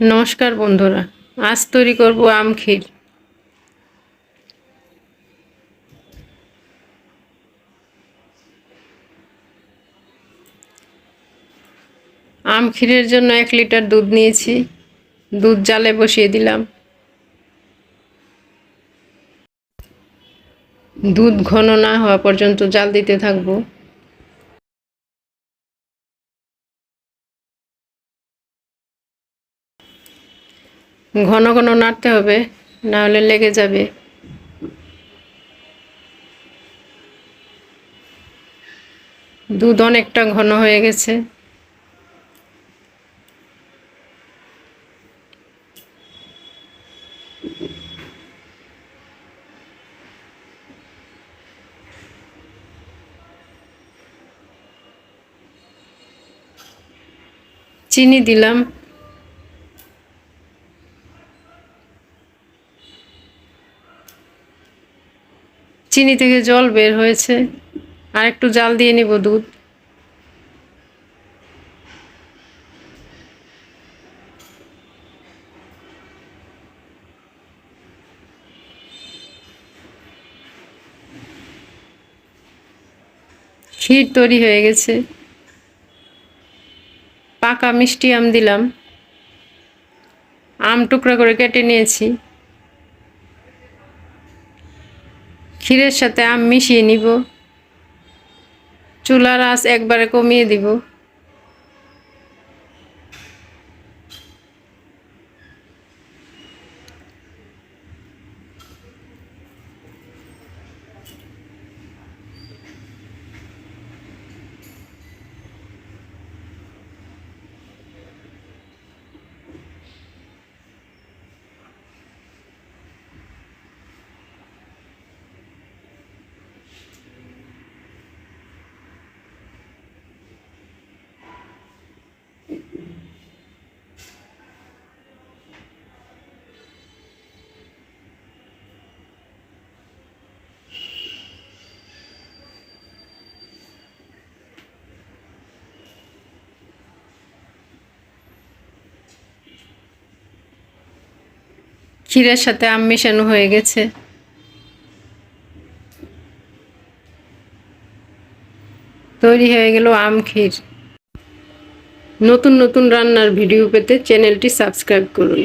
নমস্কার বন্ধুরা, আজ তৈরি করব আম ক্ষীর। আম ক্ষীরের জন্য এক লিটার দুধ নিয়েছি, দুধ জালে বসিয়ে দিলাম। দুধ ঘন না হওয়া পর্যন্ত জাল দিতে থাকব। ঘন ঘন নাড়তে হবে, না হলে লেগে যাবে। দুধ অনেকটা ঘন হয়ে গেছে। চিনি দিলাম। চিনি থেকে জল বের হয়েছে। আর একটু জাল দিয়ে নিব দুধ। ক্ষীর তৈরি হয়ে গেছে। পাকা মিষ্টি আম দিলাম। আম টুকরা করে কেটে নিয়েছি। ক্ষীরের সাথে আম মিশিয়ে নিব। চুলার আঁচ একবারে কমিয়ে দিব। ক্ষীরের সাথে আম মেশানো হয়ে গেছে। তৈরি হয়ে গেল আম ক্ষীর। নতুন নতুন রান্নার ভিডিও পেতে চ্যানেলটি সাবস্ক্রাইব করুন।